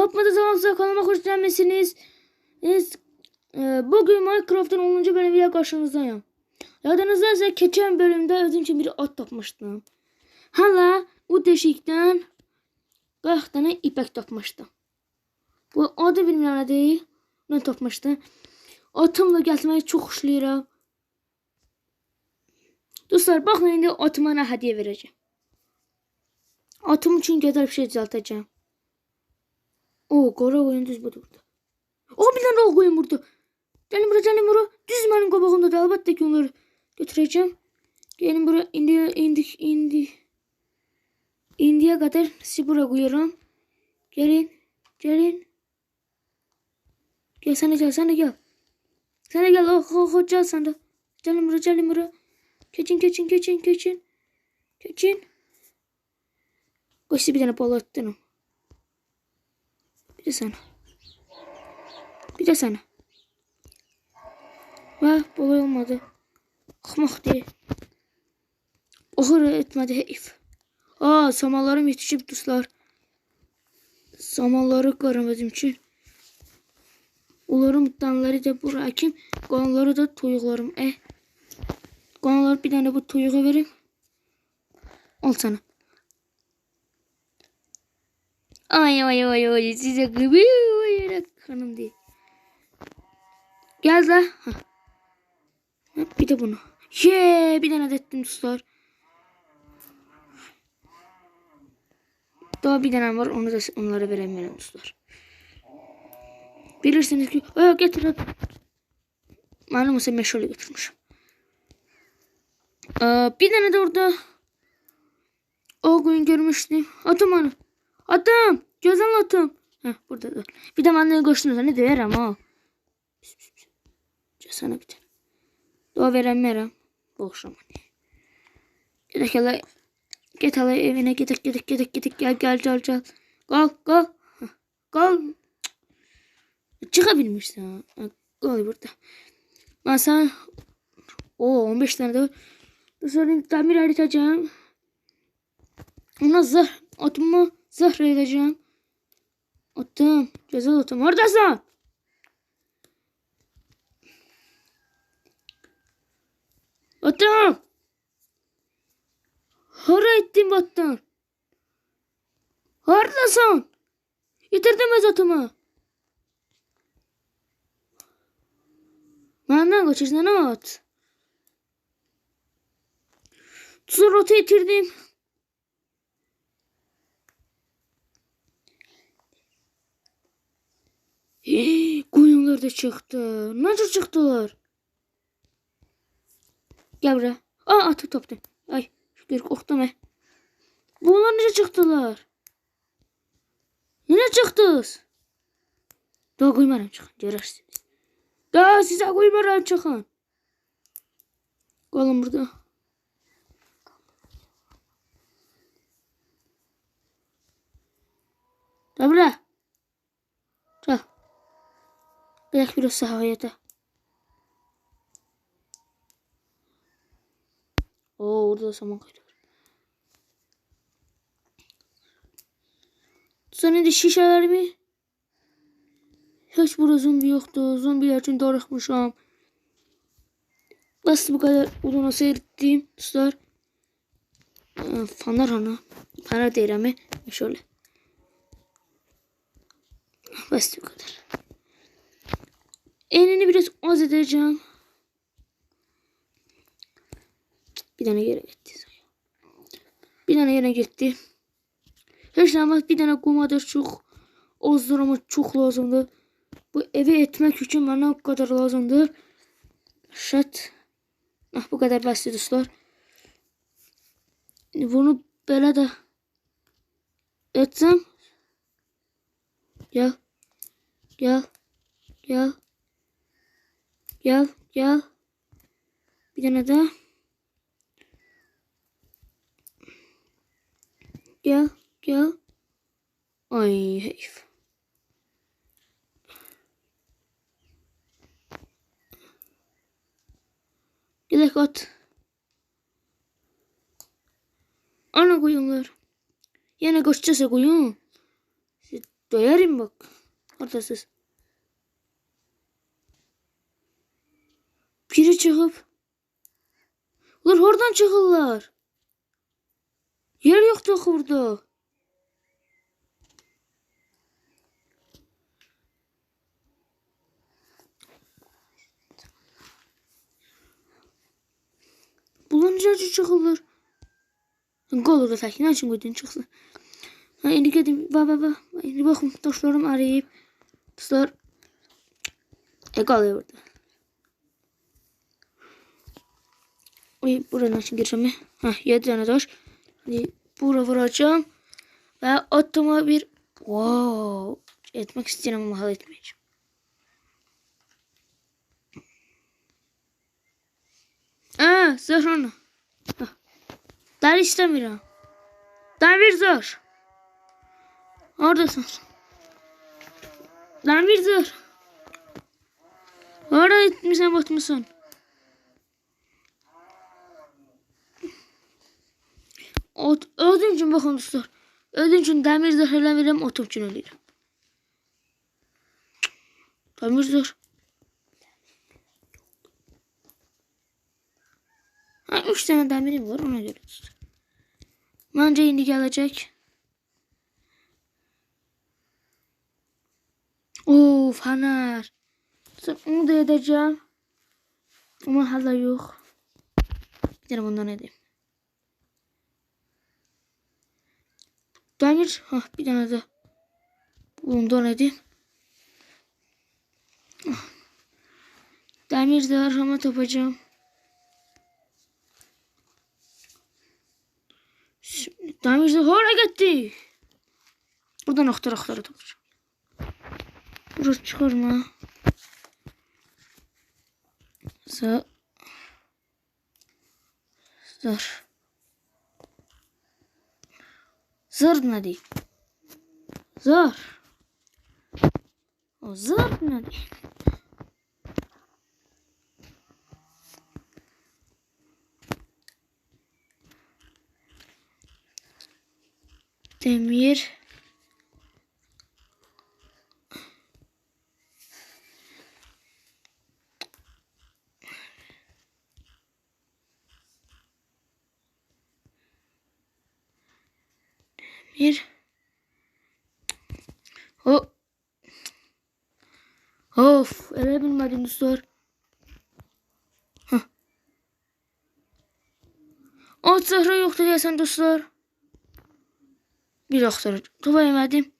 Kapmada zamanınızda kanalıma hoş gelmesiniz. E, bugün Minecraft'ın 10. bölümüyle karşınızdayım. Yadınızda ise geçen bölümde özüm için bir at tapmıştım. Hala o deşikten 40 tane ipek tapmıştım. Bu adı bilmirəm değil. Ben tapmıştım. Atımla gezmeyi çok hoşlayıram. Dostlar bakın indi atıma ne hediye vereceğim. Atım için güzel bir şey düzelteceğim. O qara qoyun düz budur burada. O bir tane o qoyun burada. Gəlin bura, gəlin bura. Düz mənim qabağımdadır. Əlbəttə ki, onları götürəcəm. Gəlin bura. İndi indi indi indiyə qədər sizi bura qoyuram. Gəlin. Gəlin. Gəl sən də gəl, sən də gəl. Sən də gəl. Oh, oh, oh, gəl sən də. Gəlin bura, gəlin bura. Keçin, keçin, keçin, keçin. Keçin. Sizi bir dənə bala atdırım. Bir de sana. Bir de sana. Ve olay olmadı. Ahmak diye. Ahır etmedi heyif. Aa samanlarım yetişip dostlar. Samanları görmedim için. Onların danları da bırakayım. Qalanları da toyuqlarım. Eh. Qalanları bir tane bu toyuğa vereyim. Al sana. Ay ay ay ay size gibi kanım değil. Gel la. Bir de bunu. Ye bir tane ettim dostlar. Daha bir tane var onu da onlara veremiyorum dostlar. Bilirsiniz ki Aa, getir hadi. Malum olsa meşale götürmüşüm. Aa, bir tane de orada o gün görmüştüm. Atım onu. Atım. Güzel atım. Heh, burada dur. Bir de benden koştunuz. Ne derim ha. Cesana bir tane. Doğa veremem. Boşam. Gidek hele. Git hele evine gidek gidek gidek gidek gel gel gel gel. Kal kal. Heh, Kal. Cık. Çıkabilmişsin ha. Kal burada. Ben sana o 15 tane de var. Sonra tamir edeceğim. Ona zırh atımı zırh edeceğim. Atım. Güzel atım. Oradasın. Atım. Hara ettin battan. Oradasın. Yitirdim öz atımı. Benden kaçırsın ne at? Sonra atı yitirdim. Da çıktı. Nasıl çıktılar? Gel buraya. Aa atı toptu. Ay şükür korktum he. Bunlar nereye çıktılar? Nereye çıktınız? Daha koymaram çıkın. Görürsünüz. Daha size koymaram çıkın. Kalın burada. Gel buraya. Gidelim biraz sahaya Oo orada da saman kaydı. Sonra da şişelerimi hiç burada zombi yoktu. Zombiler için darıkmışam. Nasıl bu kadar uzun seyrettiğim dostlar. Ee, Fanar ana. Fanar değil ama şöyle. Bas bu kadar. Enini biraz az edeceğim. Bir tane yere gitti. Bir tane yere gitti. Ama bir tane kumadır çok azdır ama çok lazımdır. Bu evi etmek için bana o kadar lazımdır. Şat. Ah bu kadar basit dostlar. Bunu böyle de etsem. Gel. Gel. Gel. Gel. Gel. Bir tane daha. Gel, gel. Ay heyf. Gidek at. Ana koyunlar. Yine koşacağız koyun. Döyerim bak. Ortasız. Biri çıkıp. Ulan oradan çıkırlar. Yer yoktu burada. Bulunca çıkırlar. Qolur da təkin, üçün qoydun çıxsın. Ha, indi gedim, va va va. İndi baxın, dostlarım arayıb. Dostlar, e, qalıyor burada. Oy, buradan açın gireceğim. Ha, 7 tane taş. Şimdi bura vuracağım. Ve attıma bir... Wow. Etmek istiyorum ama hal etmeyeceğim. Aa, zırh onu. Dar istemiyorum. Demir zırh. Oradasın. Demir zırh. Orada etmişsen batmışsın. Ot, öldüğüm için bakın dostlar. Öldüğüm için demir zırh eləmirəm, otum üçün ölürüm. Demir zırh. Ha, üç tane demirim var ona göre dostlar. Bence indi gelecek. Oo. Sırf onu da edeceğim. Ama hala yok. Tane bundan edeyim. Demir. Hah bir tane de bundan edeyim. Ah. Demir de arama tapacağım. Demir de oraya gitti. Buradan aktar aktarı tapacağım. Burası çıkarma. Zar. Zar değil? Zar. O değil? Demir. Bir. Hop. Of. Ele bilmedim dostlar. Hah. Ot zırhı yoktu diyesen dostlar. Bir doktor. Topa yemedim.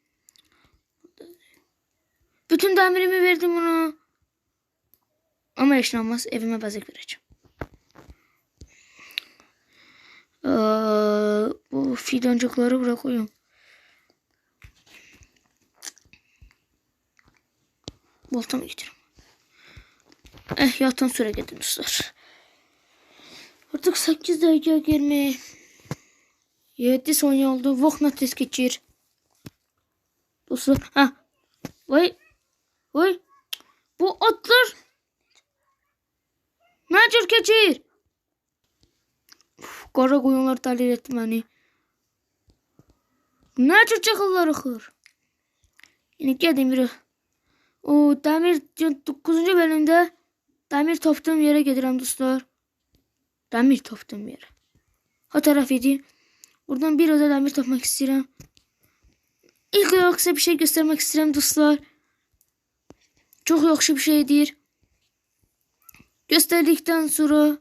Bütün demirimi verdim ona. Ama yaşlanmaz. Evime bazık vereceğim. Bu fidancıkları bırakıyorum. Voltamı getireyim. Eh yatan süre gidin dostlar. Artık 8 dakika girmeye. 7 saniye oldu. Vokna tez geçir. Dostlar. Ha. Vay. Vay. Bu atlar. Necir geçir. Qara qoyunlar dəlir etdi məni. Nə cür çaxırlar axır? Yəni gedim bir. O dəmir 9-cu bölümdə dəmir tapdığım yerə gedirəm dostlar. Dəmir tapdığım yerə. O tərəf idi. Buradan bir oda dəmir tapmaq istəyirəm. İlk olarak size bir şey göstermek istedim dostlar. Çok yaxşı bir şeydir. Gösterdikten sonra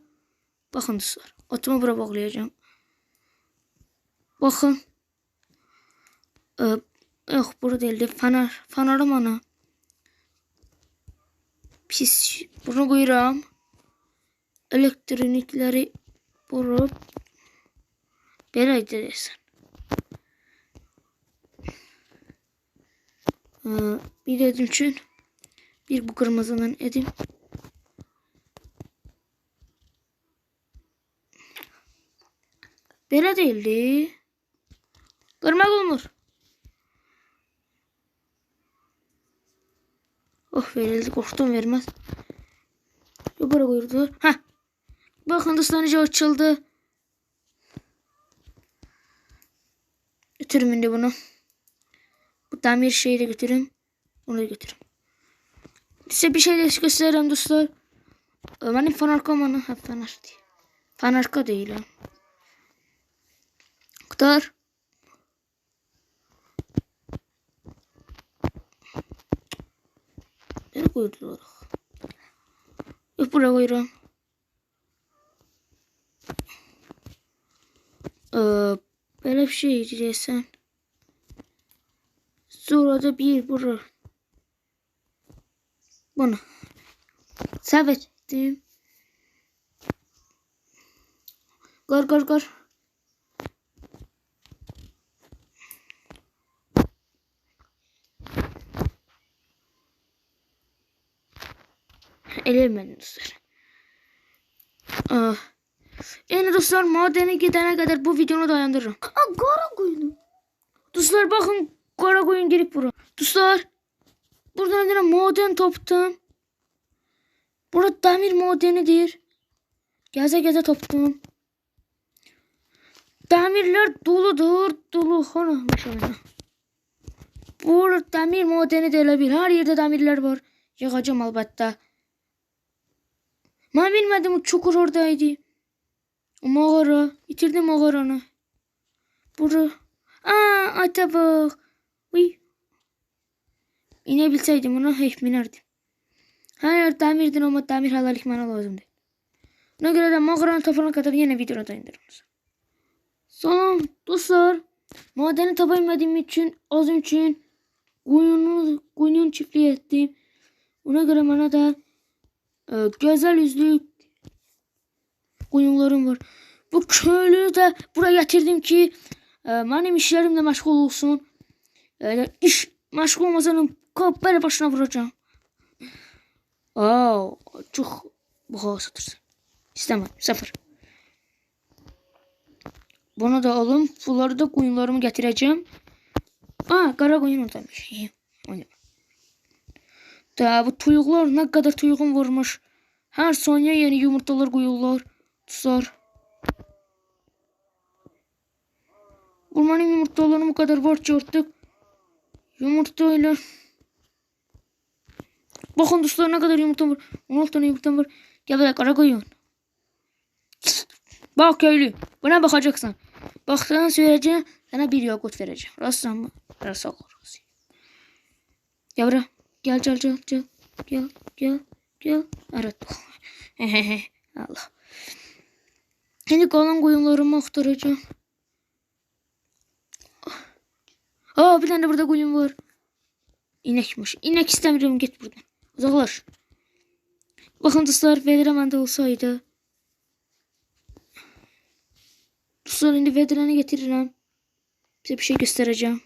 bakın dostlar. Atımı bura bağlayacağım. Bakın. Ee, yok burada değildi. Fener. Fenerim ana. Pis. Bunu koyuram. Elektronikleri vurup belə. Ee, bir edim için bir bu kırmızının edim. Belə değildi. Qırmaq olmur. Oh verildi. Qorxdum vermez. Yukarı koyurdular. Heh. Bakın necə açıldı. Götürüm indi bunu. Bu demir şeyi de götürün. Onu da götürün. Size bir şey de göstereyim dostlar. Ee, Benim fanarkam ana. Ha fanar değil. Fanarka değil. Kadar. Nereye koydular? Yok buraya koyuyorum. Ee, böyle bir şey diyesen. Sonra da bir bura. Bunu. Sabittim. Gör gör gör. Dostlar. Ah. Yani dostlar madene gidene kadar bu videonu dayandırırım. Aa kara koyunu. Dostlar bakın kara koyun gelip bura. Dostlar. Buradan bir maden toptum. Burada demir madenidir. Geze geze toptum. Demirler doludur. Dolu. Hana maşallah. Burada demir madeni de olabilir. Her yerde demirler var. Yığacağım elbette. Ben bilmedim o çukur oradaydı. O mağara. Bitirdim mağaranı. Bura. Aa ata bak. Uy. İnebilseydim ona hep binerdim. Her yer demirdir ama demir halalık bana lazımdı. Ona göre de mağaranın tapana kadar yine videoda indiririm. Salam dostlar. Madeni tapabilmediğim için az için koyunu, koyun çiftliği ettim. Ona göre bana da e, güzel yüzlü koyunlarım var. Bu köylüyü de buraya getirdim ki e, benim işlerimle meşgul olsun. E, iş meşgul olmasanın böyle başına vuracağım. Aa, çok pahalı satırsın. İstemem. Sıfır. Bunu da alın. Bunları da koyunlarımı getireceğim. Aa, kara koyun oradaymış. İyi. Da bu tuyuklar ne kadar tuyuğum varmış. Her saniye yeni yumurtalar koyuyorlar. Tutar. Bunların yumurtalarını bu kadar var ki artık. Yumurtayla. Bakın dostlar ne kadar yumurta var. 16 tane yumurtam var. Gel buraya kara koyun. Bak köylü. Buna bakacaksın. Baktığın sürece sana bir yoğurt vereceğim. Rastlan mı? Rastlan olur. Gel buraya. Gel gel gel gel. Gel gel gel. Evet. Allah. Şimdi kalan koyunlarımı aktaracağım. Aa bir tane burada koyun var. İnekmiş. İnek istemiyorum git buradan. Uzaklaş. Bakın dostlar Vedremen de olsaydı. Dostlar şimdi Vedren'i getiririm. Size bir şey göstereceğim.